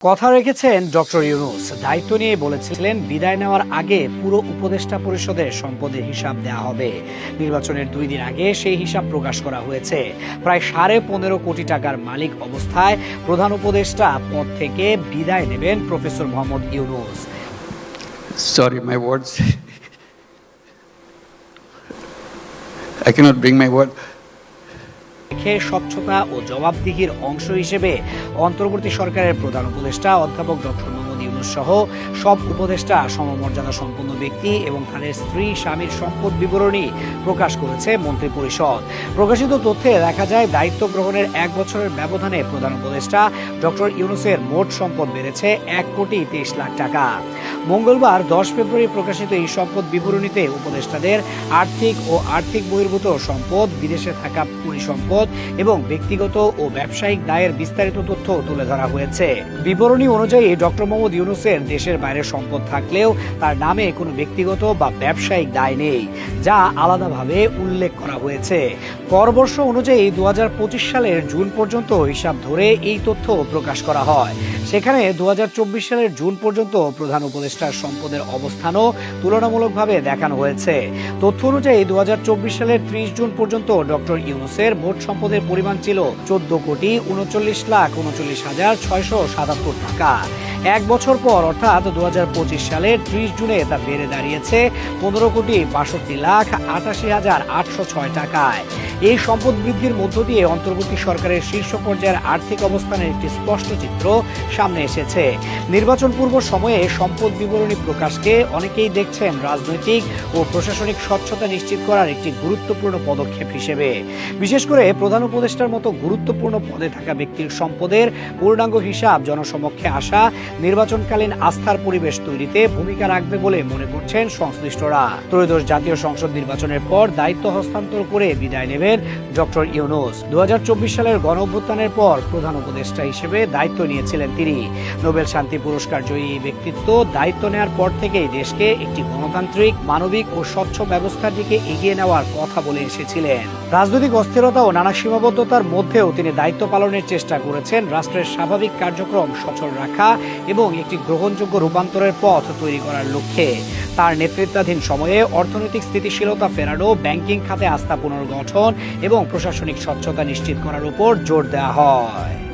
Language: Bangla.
কথা রেখেছেন ডক্টর ইউনুস দায়িত্ব নিয়ে বলেছিলেন বিদায় নেওয়ার আগে পুরো উপদেষ্টা পরিষদের সম্পদের হিসাব দেওয়া হবে নির্বাচনের দুই দিন আগে সেই হিসাব প্রকাশ করা হয়েছে প্রায় সাড়ে পনেরো কোটি টাকার মালিক অবস্থায় প্রধান উপদেষ্টা পদ থেকে বিদায় নেবেন professor Mohammad Yunus Sorry, my words. I cannot bring my word. রেখে স্বচ্ছতা ও জবাবদিহির অংশ হিসেবে অন্তর্বর্তী সরকারের প্রধান উপদেষ্টা অধ্যাপক ডক্টর ইউনুস সহ সব উপদেষ্টা সমমর্যাদা সম্পন্ন ব্যক্তি এবং তাদের স্ত্রী, স্বামীর সম্পদ বিবরণী প্রকাশ করেছে মন্ত্রিপরিষদ। প্রকাশিত তথ্যে দেখা যায়, দায়িত্ব গ্রহণের এক বছরের ব্যবধানে প্রধান উপদেষ্টা ডক্টর ইউনুসের মোট সম্পদ বেড়েছে এক কোটি তেইশ লাখ টাকা। মঙ্গলবার দশ ফেব্রুয়ারি প্রকাশিত এই সম্পদ বিবরণীতে উপদেষ্টাদের আর্থিক ও আর্থিক বহির্ভূত সম্পদ, বিদেশে থাকা পরিসম্পদ এবং ব্যক্তিগত ও ব্যবসায়িক দায়ের বিস্তারিত তথ্য তুলে ধরা হয়েছে। বিবরণী অনুযায়ী ডক্টর মোহাম্মদ ইউনুসের দেশের বাইরে সম্পদ থাকলেও তার নামে কোনো ব্যক্তিগত বা ব্যবসায়িক দায় নেই, যা আলাদাভাবে উল্লেখ করা হয়েছে। করবর্ষ অনুযায়ী দু হাজার পঁচিশ সালের জুন পর্যন্ত হিসাব ধরে এই তথ্য প্রকাশ করা হয়। সেখানে দু হাজার চব্বিশ সালের জুন পর্যন্ত প্রধান উপদেষ্টার সম্পদের অবস্থানও তুলনামূলকভাবে দেখানো হয়েছে। তথ্য অনুযায়ী দু হাজার চব্বিশ সালের ত্রিশ জুন পর্যন্ত ডক্টর ইউনুসের মোট সম্পদের পরিমাণ ছিল চোদ্দ কোটি উনচল্লিশ লাখ উনচল্লিশ হাজার ছয়শো সাতাত্তর টাকা। এক বছর পর, অর্থাৎ দু হাজার পঁচিশ সালের ত্রিশ জুনে তা বেড়ে দাঁড়িয়েছে পনেরো কোটি বাষট্টি লাখ আটাশি হাজার আটশো ছয় টাকায়। এই সম্পদ বৃদ্ধির মধ্য দিয়ে অন্তর্বর্তী সরকারের শীর্ষ পর্যায়ের আর্থিক অবস্থানের একটি স্পষ্ট চিত্র সামনে এসেছে। নির্বাচন পূর্ব সময়ে সম্পদ বিবরণী প্রকাশকে অনেকেই দেখছেন রাজনৈতিক ও প্রশাসনিক স্বচ্ছতা নিশ্চিত করার একটি গুরুত্বপূর্ণ পদক্ষেপ হিসেবে। বিশেষ করে প্রধান উপদেষ্টার মতো গুরুত্বপূর্ণ পদে থাকা ব্যক্তির সম্পদের পূর্ণাঙ্গ হিসাব, জনসমক্ষে আসা, নির্বাচনকালীন আস্থার পরিবেশ তৈরিতে ভূমিকা রাখবে বলে মনে করছেন সংশ্লিষ্টরা। ত্রয়োদশ জাতীয় সংসদ নির্বাচনের পর দায়িত্ব হস্তান্তর করে বিদায় নেবেন ডক্টর ইউনুস। দুহাজার চব্বিশ সালের গণ অভ্যুত্থানের পর প্রধান উপদেষ্টা হিসেবে দায়িত্ব নিয়েছিলেন তিনি। নোবেল শান্তি পুরস্কার জয়ী ব্যক্তিত্ব দায়িত্ব নেওয়ার পর থেকেই দেশকে একটি গণতান্ত্রিক, মানবিক ও স্বচ্ছ ব্যবস্থার দিকে এগিয়ে নেওয়ার কথা বলে এসেছিলেন। রাজনৈতিক অস্থিরতা ও নানা সীমাবদ্ধতার মধ্যেও তিনি দায়িত্ব পালনের চেষ্টা করেছেন রাষ্ট্রের স্বাভাবিক কার্যক্রম সচল রাখা এবং একটি গ্রহণযোগ্য রূপান্তরের পথ তৈরি করার লক্ষ্যে। তার নেতৃত্বাধীন সময়ে অর্থনৈতিক স্থিতিশীলতা ফেরানো, ব্যাংকিং খাতে আস্থা পুনর্গঠন এবং প্রশাসনিক স্বচ্ছতা নিশ্চিত করার উপর জোর দেওয়া হয়।